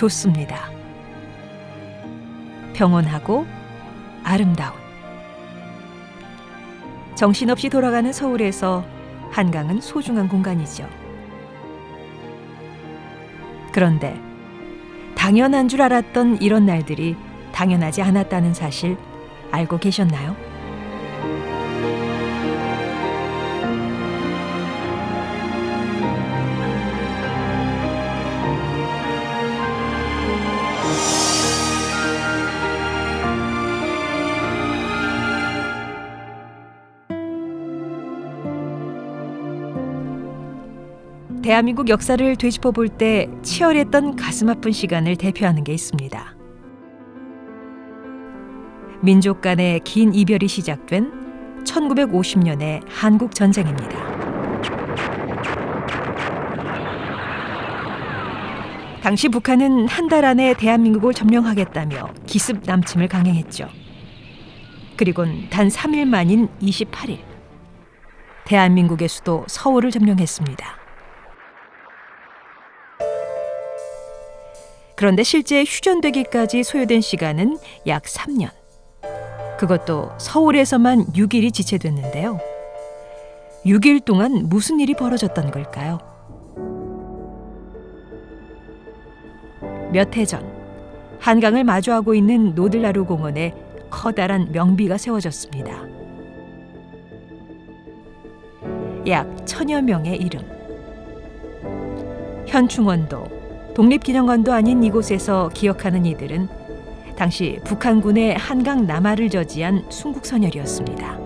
좋습니다. 평온하고 아름다운 정신없이 돌아가는 서울에서 한강은 소중한 공간이죠. 그런데 당연한 줄 알았던 이런 날들이 당연하지 않았다는 사실 알고 계셨나요? 대한민국 역사를 되짚어 볼 때 치열했던 가슴 아픈 시간을 대표하는 게 있습니다. 민족 간의 긴 이별이 시작된 1950년의 한국 전쟁입니다. 당시 북한은 한 달 안에 대한민국을 점령하겠다며 기습 남침을 강행했죠. 그리곤 단 3일 만인 28일 대한민국의 수도 서울을 점령했습니다. 그런데 실제 휴전되기까지 소요된 시간은 약 3년. 그것도 서울에서만 6일이 지체됐는데요. 6일 동안 무슨 일이 벌어졌던 걸까요? 몇 해 전, 한강을 마주하고 있는 노들나루 공원에 커다란 명비가 세워졌습니다. 약 천여 명의 이름. 현충원도 독립기념관도 아닌 이곳에서 기억하는 이들은 당시 북한군의 한강 남하를 저지한 순국선열이었습니다.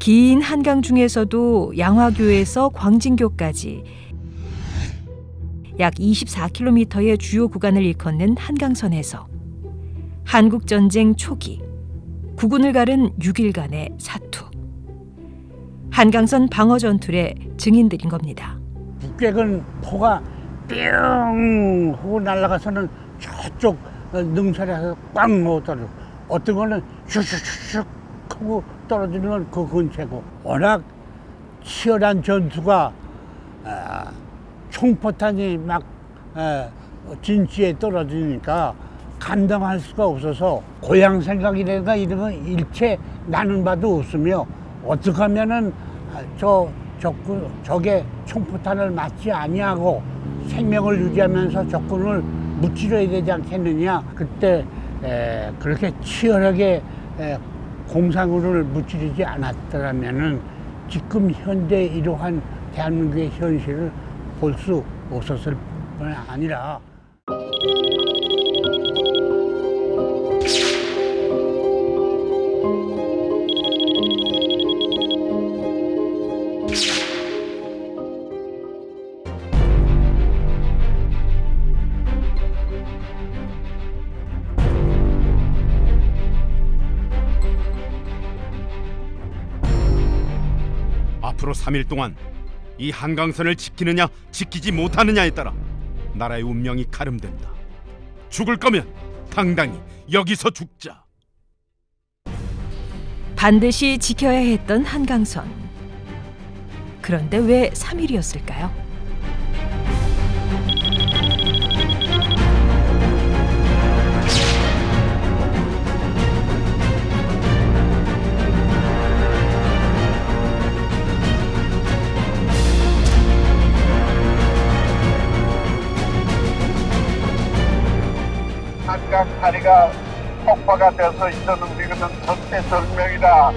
긴 한강 중에서도 양화교에서 광진교까지 약 24km의 주요 구간을 일컫는 한강선에서 한국전쟁 초기 국군을 가른 6일간의 사투 한강선 방어 전투의 증인들인 겁니다. 북괴근 포가 뿅 하고 날아가서는 저쪽 능선에서 꽝 하고 떨어져. 어떤 거는 슉슉슉슉 하고 떨어지는 건 그 근처고. 워낙 치열한 전투가 아, 총포탄이 막 아, 진지에 떨어지니까 감당할 수가 없어서 고향 생각이라든가 이런 건 일체 나는 바도 없으며 어떻게 하면은 아, 저 적군 적의 총포탄을 맞지 아니하고 생명을 유지하면서 적군을 무찌려야 되지 않겠느냐. 그때 에, 그렇게 치열하게 에, 공상군을 무찌르지 않았더라면은 지금 현재 이러한 대한민국의 현실을 볼 수 없었을 뿐 아니라 앞으로 3일 동안 이 한강선을 지키느냐 지키지 못하느냐에 따라 나라의 운명이 가름된다. 죽을 거면 당당히 여기서 죽자. 반드시 지켜야 했던 한강선. 그런데 왜 3일이었을까요? 한강 다리가 폭파가 돼서 있었는 이것은 절대설명이다.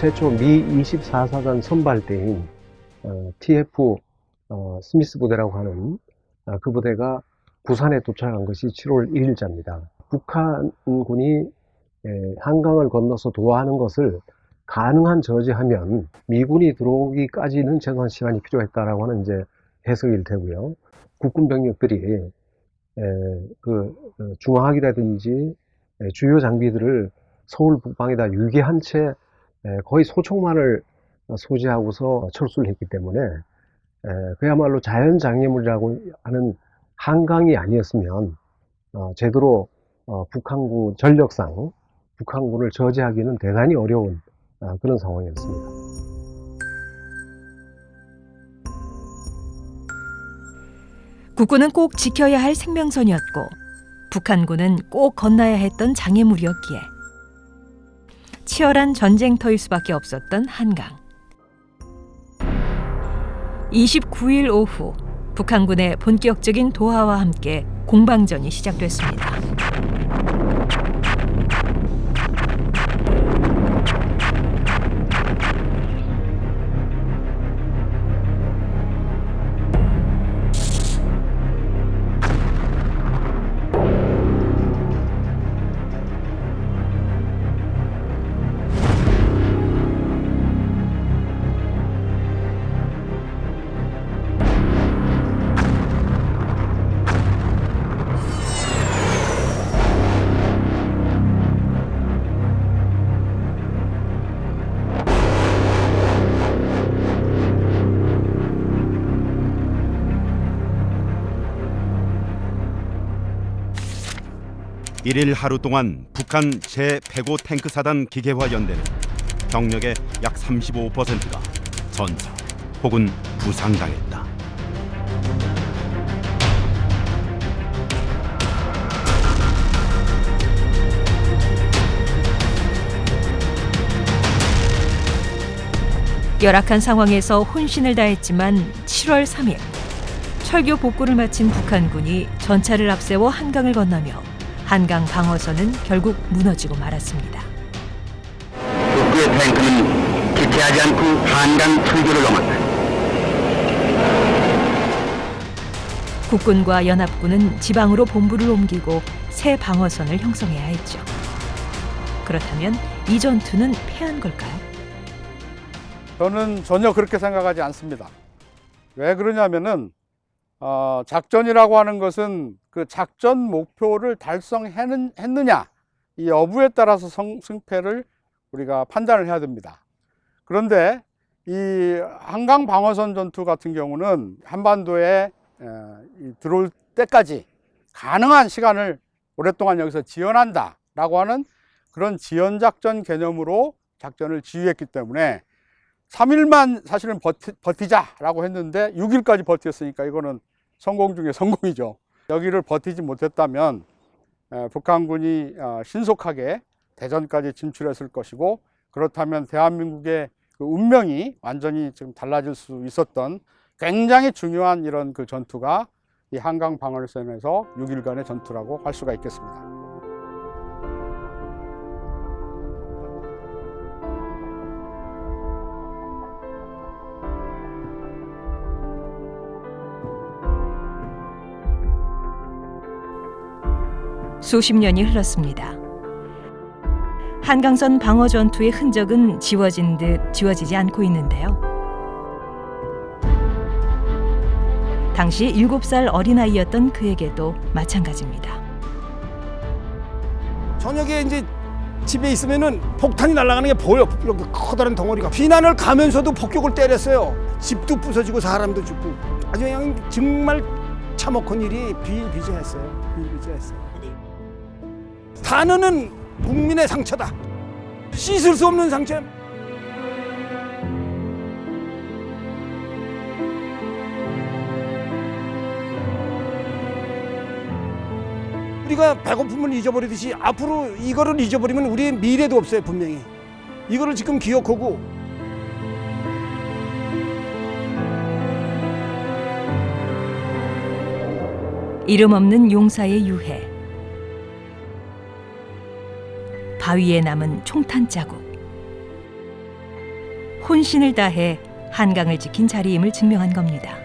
최초 미 24사단 선발대인 어, TF 어, 스미스 부대라고 하는 어, 그 부대가 부산에 도착한 것이 7월 1일자입니다. 북한군이 에, 한강을 건너서 도하하는 것을 가능한 저지하면 미군이 들어오기까지는 최소한 시간이 필요했다라고 하는 이제 해석일 테고요. 국군 병력들이 에, 그 어, 중화학이라든지 에, 주요 장비들을 서울 북방에다 유기한 채 에, 거의 소총만을 소지하고서 철수를 했기 때문에 에, 그야말로 자연 장애물이라고 하는 한강이 아니었으면 어, 제대로 어, 북한군 전력상 북한군을 저지하기는 대단히 어려운 어, 그런 상황이었습니다. 국군은 꼭 지켜야 할 생명선이었고 북한군은 꼭 건너야 했던 장애물이었기에 치열한 전쟁터일 수밖에 없었던 한강. 29일 오후 북한군의 본격적인 도하와 함께 공방전이 시작됐습니다. 일일 하루 동안 북한 제105 탱크 사단 기계화 연대는 병력의 약 35%가 전사 혹은 부상당했다. 열악한 상황에서 혼신을 다했지만 7월 3일 철교 복구를 마친 북한군이 전차를 앞세워 한강을 건너며 한강 방어선은 결국 무너지고 말았습니다. 북부의 탱크는 기체하지 않고 한강 출교를 넘었다. 국군과 연합군은 지방으로 본부를 옮기고 새 방어선을 형성해야 했죠. 그렇다면 이 전투는 패한 걸까요? 저는 전혀 그렇게 생각하지 않습니다. 왜 그러냐면은 어, 작전이라고 하는 것은 그 작전 목표를 달성했느냐 이 여부에 따라서 성, 승패를 우리가 판단을 해야 됩니다. 그런데 이 한강 방어선 전투 같은 경우는 한반도에 들어올 때까지 가능한 시간을 오랫동안 여기서 지연한다라고 하는 그런 지연 작전 개념으로 작전을 지휘했기 때문에 3일만 사실은 버티, 자라고 했는데 6일까지 버텼으니까 이거는 성공 중에 성공이죠. 여기를 버티지 못했다면 에, 북한군이 어, 신속하게 대전까지 진출했을 것이고 그렇다면 대한민국의 그 운명이 완전히 지금 달라질 수 있었던 굉장히 중요한 이런 그 전투가 이 한강 방어선에서 6일간의 전투라고 할 수가 있겠습니다. 수십 년이 흘렀습니다. 한강선 방어 전투의 흔적은 지워진 듯 지워지지 않고 있는데요. 당시 7살 어린아이였던 그에게도 마찬가지입니다. 저녁에 이제 집에 있으면은 폭탄이 날아가는 게 보여. 이렇게 커다란 덩어리가. 비난을 가면서도 폭격을 때렸어요. 집도 부서지고 사람도 죽고. 아주 그냥 정말 참혹한 일이 비일비재했어요. 비일비재했어요. 단어는 국민의 상처다. 씻을 수 없는 상처. 우리가 배고픔을 잊어버리듯이 앞으로 이거를 잊어버리면 우리의 미래도 없어요 분명히 이거를 지금 기억하고 이름 없는 용사의 유해. 바위에 남은 총탄 자국. 혼신을 다해 한강을 지킨 자리임을 증명한 겁니다.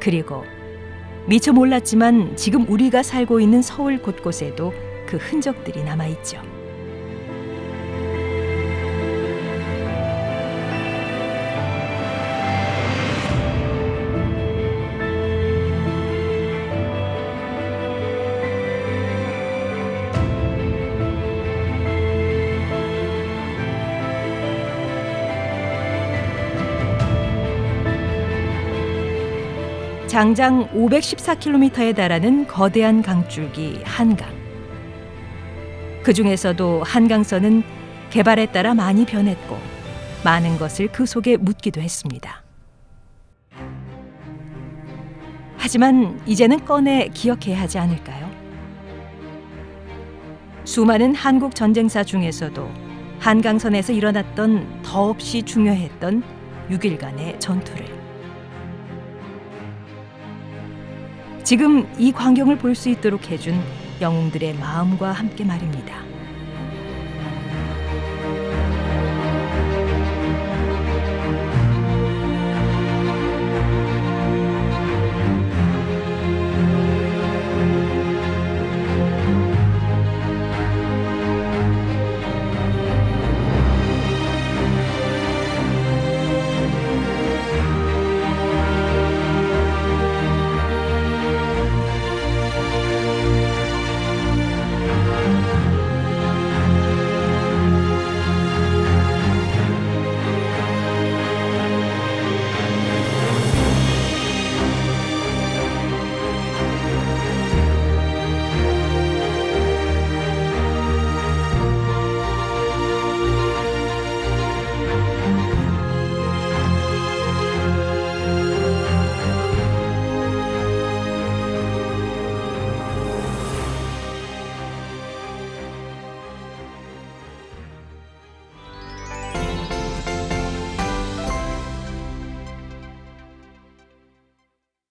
그리고 미처 몰랐지만 지금 우리가 살고 있는 서울 곳곳에도 그 흔적들이 남아 있죠. 장장 514km에 달하는 거대한 강줄기 한강. 그 중에서도 한강선은 개발에 따라 많이 변했고 많은 것을 그 속에 묻기도 했습니다. 하지만 이제는 꺼내 기억해야 하지 않을까요? 수많은 한국 전쟁사 중에서도 한강선에서 일어났던 더없이 중요했던 6일간의 전투를 지금 이 광경을 볼 수 있도록 해준 영웅들의 마음과 함께 말입니다.